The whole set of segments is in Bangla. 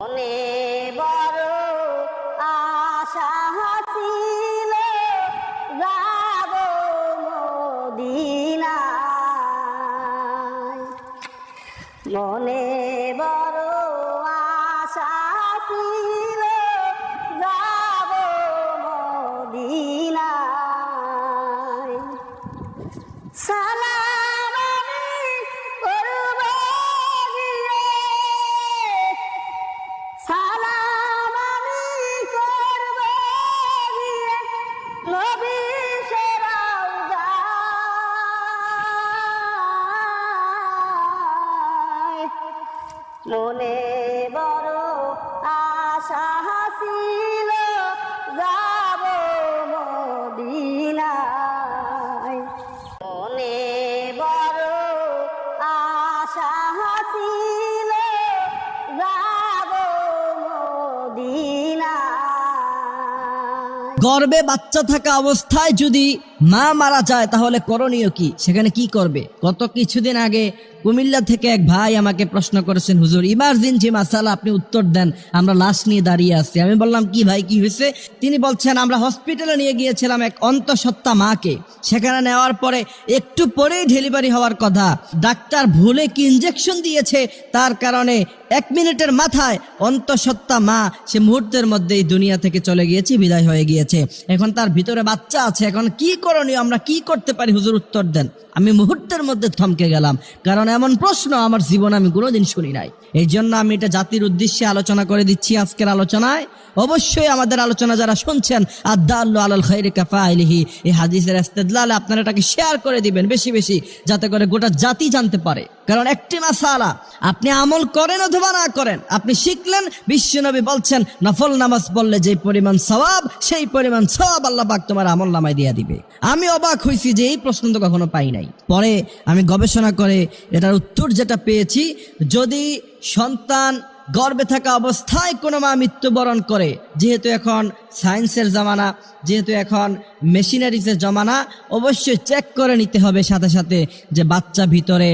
মনে বড় আশা ছিল যাব মদিনায়। মনে বড় আশা সালাম মনে বড় আশা ছিল যাব মদিনায়। মনে বড় আশা ছিল যাব মদিনায়। গর্বে বাচ্চা থাকা অবস্থায় যদি মা মারা যায়, তাহলে করণীয় কি? সেখানে কি করবে? গত কিছুদিন আগে কুমিল্লা থেকে এক ভাই আমাকে প্রশ্ন করেছেন, হুজুর ইমার্জেন্সি মাসালা আপনি উত্তর দেন, আমরা লাশ নিয়ে দাঁড়িয়ে আছি। আমি বললাম, কি ভাই, কি হয়েছে? তিনি বলছেন, আমরা হসপিটালে নিয়ে গিয়েছিলাম এক অন্তঃসত্ত্বা মাকে। সেখানে নেওয়ার পরে একটু পরেই ডেলিভারি হওয়ার কথা। ডাক্তার ভুলে কি ইঞ্জেকশন দিয়েছে? তার কারণে এক মিনিটের মাথায় অন্তঃসত্ত্বা মা, সে মুহূর্তের মধ্যেই দুনিয়া থেকে চলে গিয়েছে, বিদায় হয়ে গিয়েছে। এখন তার ভিতরে বাচ্চা আছে, এখন কি করণীয় আমরা কি করতে পারি? হুজুর উত্তর দেন। আমি মুহূর্তের মধ্যে থমকে গেলাম। কারণ এমন প্রশ্ন আমার জীবনে আমি কোনোদিন শুনি নাই। এই জন্য আমি এটা জাতির উদ্দেশ্যে আলোচনা করে দিচ্ছি আজকের আলোচনায়। অবশ্যই আমাদের আলোচনা যারা শুনছেন আদাল্লু আলাল খাইরে কাফা আলহি এই হাদিসের ইস্তেদলালে আপনারা এটাকে শেয়ার করে দিবেন বেশি বেশি, যাতে করে গোটা জাতি জানতে পারে। কারণ একটি মাসালা, আপনি আমল করেন অথবা না করেন, আপনি শিখলেন, বিশ্বনবী বলছেন, নফল নামাজ বললে যে পরিমাণ সওয়াব, সেই পরিমাণ স্বভাব আল্লাহ পাক তোমার আমল নামায় দিয়ে দিবে। আমি অবাক হয়েছি যে এই প্রশ্ন তো কখনো পাই নাই। পরে আমি গবেষণা করে এটার উত্তর যেটা পেয়েছি, যদি সন্তান গর্বে থাকা অবস্থায় কোনো মা মৃত্যুবরণ করে। যেহেতু এখন সায়েন্সের জামানা, যেহেতু এখন মেশিনারিজের জমানা, অবশ্যই চেক করে নিতে হবে সাথে সাথে যে বাচ্চা ভিতরে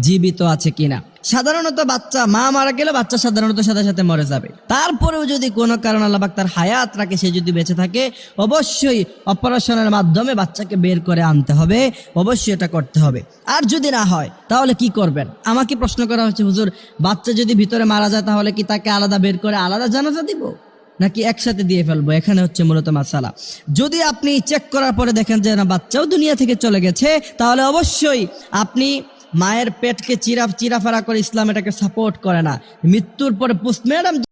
জীবিত আছে কিনা। সাধারণত বাচ্চা, মা মারা গেলে বাচ্চা সাধারণত সাথে সাথে মরে যাবে। তারপরেও যদি কোনো কারণ আল্লাহবাক তার হায়াত রাখে, সে যদি বেঁচে থাকে, অবশ্যই অপারেশনের মাধ্যমে বাচ্চাকে বের করে আনতে হবে, অবশ্যই এটা করতে হবে। আর যদি না হয়, তাহলে কি করবেন? আমাকে প্রশ্ন করা হচ্ছে, হুজুর, বাচ্চা যদি ভিতরে মারা যায়, তাহলে কি তাকে আলাদা বের করে আলাদা জানাজা দিব? নাকি একসাথে দিয়ে ফেলব? এখানে হচ্ছে মূলত মাসালা। যদি আপনি চেক করার পরে দেখেন যে না, বাচ্চাও দুনিয়া থেকে চলে গেছে, তাহলে অবশ্যই আপনি মায়ের পেটকে চিরা চিরাফারা করে ইসলাম এটাকে সাপোর্ট করে না। মৃত্যুর পরে পোস্টম্যাডাম